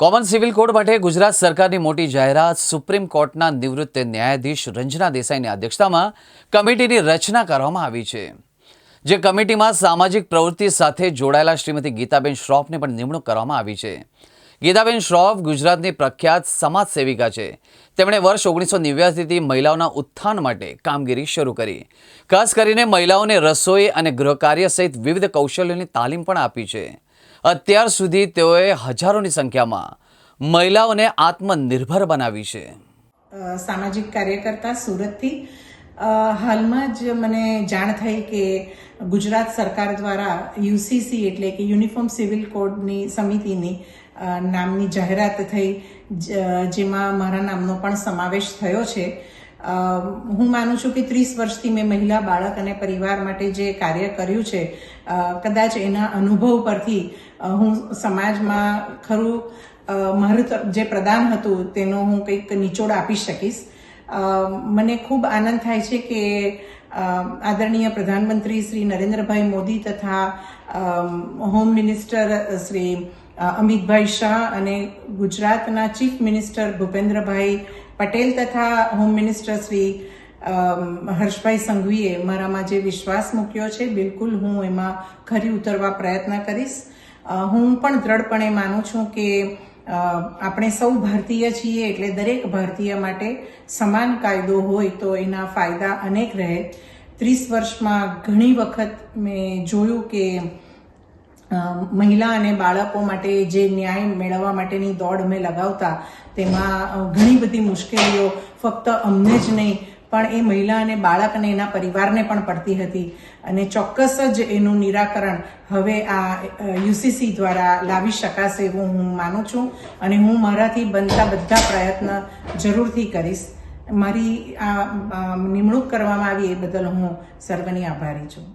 Common civil code માટે ગુજરાત સરકારની મોટી જાહેરાત સુપ્રીમ કોર્ટના નિવૃત્ત ન્યાયાધીશ રંજના દેસાઈની અધ્યક્ષતામાં કમિટીની રચના કરવામાં આવી છે, જે કમિટીમાં સામાજિક પ્રવૃત્તિ સાથે જોડાયેલા શ્રીમતી ગીતાબેન શ્રોફને પણ નિમણૂક કરવામાં આવી છે. ગીતાબેન શ્રોફ ગુજરાતની પ્રખ્યાત સમાજ સેવિકા છે. તેમણે વર્ષ ઓગણીસો નેવ્યાસીથી મહિલાઓના ઉત્થાન માટે કામગીરી શરૂ કરી. ખાસ કરીને મહિલાઓને રસોઈ અને ગૃહકાર્ય સહિત વિવિધ કૌશલ્યોની તાલીમ પણ આપી છે. અત્યાર સુધી તેઓએ હજારોની સંખ્યામાં મહિલાઓને આત્મનિર્ભર બનાવી છે. સામાજિક કાર્યકર્તા સુરતથી. હાલમાં જ મને જાણ થઈ કે ગુજરાત સરકાર દ્વારા યુસીસી એટલે કે યુનિફોર્મ સિવિલ કોડની સમિતિની નામની જાહેરાત થઈ જેમાં મારા નામનો પણ સમાવેશ થયો છે. હું માનું છું કે ત્રીસ વર્ષથી મેં મહિલા, બાળક અને પરિવાર માટે જે કાર્ય કર્યું છે કદાચ એના અનુભવ પરથી હું સમાજમાં ખરું મારું જે પ્રદાન હતું તેનો હું કંઈક નિચોડ આપી શકીશ. મને ખૂબ આનંદ થાય છે કે આદરણીય પ્રધાનમંત્રી શ્રી નરેન્દ્રભાઈ મોદી તથા હોમ મિનિસ્ટર શ્રી અમિતભાઈ શાહ અને ગુજરાતના ચીફ મિનિસ્ટર ભૂપેન્દ્રભાઈ પટેલ તથા હોમ મિનિસ્ટર શ્રી હર્ષભાઈ સંઘવીએ મારામાં જે વિશ્વાસ મૂક્યો છે, બિલકુલ હું એમાં ખરી ઉતરવા પ્રયત્ન કરીશ. હું પણ દ્રઢપણે માનું છું કે આપણે સૌ ભારતીય છીએ એટલે દરેક ભારતીય માટે સમાન કાયદો હોય તો એના ફાયદા અનેક રહે. ત્રીસ વર્ષમાં ઘણી વખત મેં જોયું કે મહિલા અને બાળકો માટે જે ન્યાય મેળવવા માટેની દોડ અમે લગાવતા, તેમાં ઘણી બધી મુશ્કેલીઓ ફક્ત અમને જ નહીં, પણ એ મહિલા અને બાળક અને એના પરિવારને પણ પડતી હતી. અને ચોક્કસ જ એનું નિરાકરણ હવે આ યુસીસી દ્વારા લાવી શકાશે એવું હું માનું છું. અને હું મારાથી બનતા બધા પ્રયત્ન જરૂરથી કરીશ. મારી આ નિમણૂક કરવામાં આવી એ બદલ હું સર્વની આભારી છું.